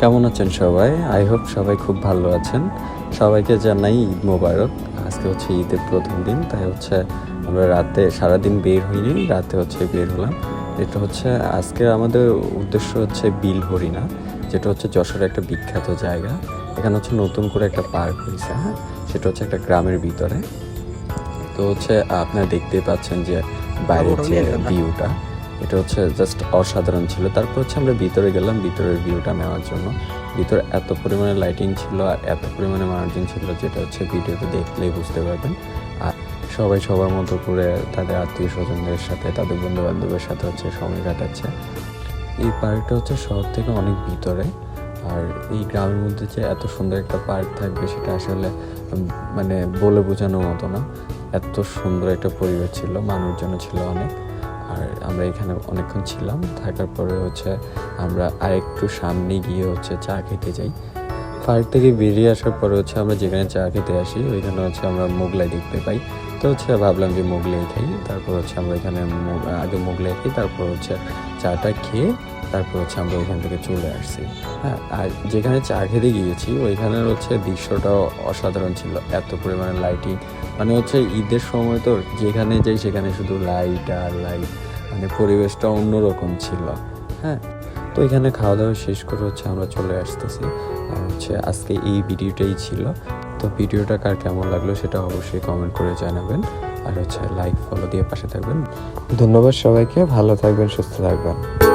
কেমন আছেন সবাই? আই হোপ সবাই খুব ভালো আছেন। সবাইকে জানাই ঈদ মোবারক। আজকে হচ্ছে ঈদের প্রথম দিন তাই হচ্ছে আমরা রাতে সারাদিন বের হইনি রাতে হচ্ছে বের হলাম। এটা হচ্ছে আজকে আমাদের উদ্দেশ্য হচ্ছে বিল হরিণা যেটা হচ্ছে যশোরের একটা বিখ্যাত জায়গা। এখানে হচ্ছে নতুন করে একটা পার্ক হয়েছে হ্যাঁ? সেটা হচ্ছে একটা গ্রামের ভিতরে। তো হচ্ছে আপনারা দেখতেই পাচ্ছেন যে বাইরের যে ভিউটা এটা হচ্ছে জাস্ট অসাধারণ ছিল। তারপর হচ্ছে আমরা ভিতরে গেলাম, ভিতরের ভিউটা নেওয়ার জন্য। ভিতরে এত পরিমাণে লাইটিং ছিল আর এত পরিমাণে মার্জিন ছিল যেটা হচ্ছে ভিডিওতে দেখলেই বুঝতে পারবেন। আর সবাই সবার মতো করে তাদের আত্মীয় স্বজনদের সাথে, তাদের বন্ধু বান্ধবের সাথে হচ্ছে সময় কাটাচ্ছে। এই পার্কটা হচ্ছে শহর থেকে অনেক ভিতরে। আর এই গ্রামের মধ্যে যে এত সুন্দর একটা পার্ক থাকবে সেটা আসলে মানে বলে বোঝানোর মতো না। এত সুন্দর একটা পরিবেশ ছিল মানুষজন ছিল অনেক। আর আমরা এখানে অনেকক্ষণ ছিলাম। থাকার পরে হচ্ছে আমরা আরেকটু সামনে গিয়ে হচ্ছে চা খেতে যাই। পার্ক থেকে বেরিয়ে আসার পরে হচ্ছে আমরা যেখানে চা খেতে আসি, ওইখানে হচ্ছে আমরা মোগলাই দেখতে পাই। তো হচ্ছে ভাবলাম যে মোগলাই খাই, তারপর হচ্ছে আমরা এখানে আগে মোগলাই খাই, তারপর হচ্ছে চাটা খেয়ে তারপর হচ্ছে আমরা ওইখান থেকে চলে আসছি। হ্যাঁ আর যেখানে চা খেতে গিয়েছি, ওইখানের হচ্ছে দৃশ্যটাও অসাধারণ ছিল। এত পরিমাণে লাইটিং মানে হচ্ছে ঈদের সময় তো যেখানে যাই সেখানে শুধু লাইট আর লাইট মানে পরিবেশটা অন্যরকম ছিল। হ্যাঁ তো এখানে খাওয়া দাওয়া শেষ করে হচ্ছে আমরা চলে আসতেছি। আর হচ্ছে আজকে এই ভিডিওটাই ছিল। তো ভিডিওটা কার কেমন লাগল সেটা অবশ্যই কমেন্ট করে জানাবেন। আর হচ্ছে লাইক ফলো দিয়ে পাশে থাকবেন। ধন্যবাদ সবাইকে, ভালো থাকবেন, সুস্থ থাকবেন।